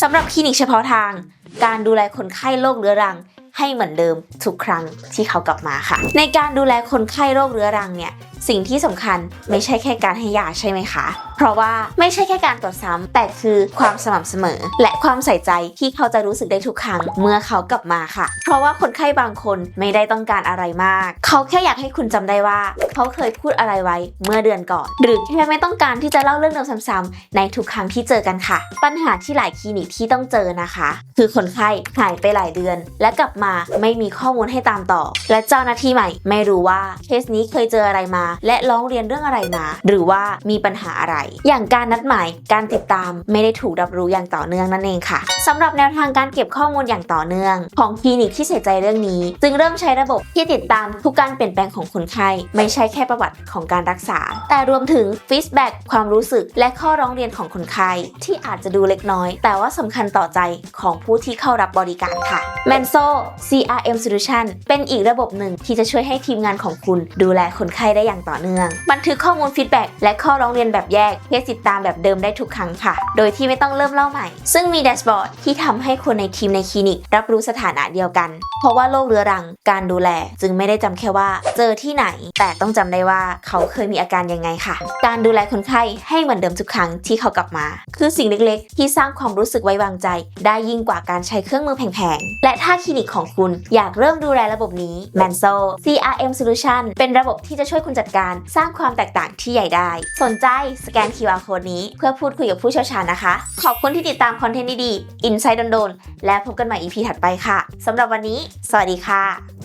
สำหรับคลินิกเฉพาะทาง การดูแลคนไข้โรคเรื้อรัง ให้เหมือนเดิมทุกครั้งที่เขากลับมาค่ะ ในการดูแลคนไข้โรคเรื้อรังเนี่ย สิ่งที่สำคัญไม่ใช่แค่การให้ยาใช่ไหมคะ เพราะว่าไม่ใช่แค่การตรวจซ้ำแต่คือความสม่ำเสมอ และความใส่ใจที่เขาจะรู้สึกได้ทุกครั้งเมื่อเขากลับมาค่ะ เพราะว่าคนไข้บางคนไม่ได้ต้องการอะไรมาก เขาแค่อยากให้คุณจำได้ว่า เขาเคยพูดอะไรไว้เมื่อเดือนก่อน หรือแค่ไม่ต้องการที่จะเล่าเรื่องเดิมซ้ำๆในทุกครั้งที่เจอกันค่ะ ปัญหาที่หลายคลินิกที่ต้องเจอนะคะ คือคนไข้หายไปหลายเดือน และกลับมาไม่มีข้อมูลให้ตามต่อ และเจ้าหน้าที่ใหม่ ไม่รู้ว่าเคสนี้เคยเจออะไรมาและร้องเรียนเรื่องอะไรมา หรือว่ามีปัญหาอะไร อย่างการนัดหมายการติดตามไม่ได้ถูกรับรู้อย่างต่อเนื่องนั่นเองค่ะสำหรับแนวทางการเก็บข้อมูลอย่างต่อเนื่อง ของคลินิกที่ใส่ใจเรื่องนี้ จึงเริ่มใช้ระบบที่ติดตามทุกการเปลี่ยนแปลงของคนไข้ไม่ใช่แค่ประวัติของการรักษา แต่รวมถึงฟีดแบ็กความรู้สึกและข้อร้องเรียนของคนไข้ที่อาจจะดูเล็กน้อย แต่ว่าสำคัญต่อใจของผู้ที่เข้ารับบริการค่ะ Manso CRM Solution เป็นอีกระบบหนึ่งที่จะช่วยให้ทีมงานของคุณดูแลคนไข้ได้อย่างต่อเนื่อง บันทึกข้อมูลฟีดแบ็กและข้อร้องเรียนแบบแยกเพื่อติดตามแบบเดิมได้ทุกครั้งค่ะ โดยที่ไม่ต้องเริ่มเล่าใหม่ ซึ่งมีแดชบอร์ดที่ทำให้คนในทีมในคลินิก รับรู้สถานะเดียวกัน เพราะว่าโรคเรื้อรัง การดูแล จึงไม่ได้จำแค่ว่า เจอที่ไหน แต่ต้องจำได้ว่าเขาเคยมีอาการยังไงค่ะ การดูแลคนไข้ให้เหมือนเดิมทุกครั้งที่เขากลับมา คือสิ่งเล็กๆ ที่สร้างความรู้สึกไว้วางใจ ได้ยิ่งกว่าการใช้เครื่องมือแพงๆ และถ้าคลินิกของคุณอยากเริ่มดูแลระบบนี้ Manso CRM Solution เป็นระบบที่จะช่วยคุณจัดการสร้างความแตกต่างที่ใหญ่ได้ สนใจสแกน QR Code นี้เพื่อพูดคุยกับผู้เชี่ยวชาญนะคะ ขอบคุณที่ติดตามคอนเทนต์ดีๆ Insight โดนๆและพบกันใหม่ EP ถัดไปค่ะสำหรับวันนี้ สวัสดีค่ะ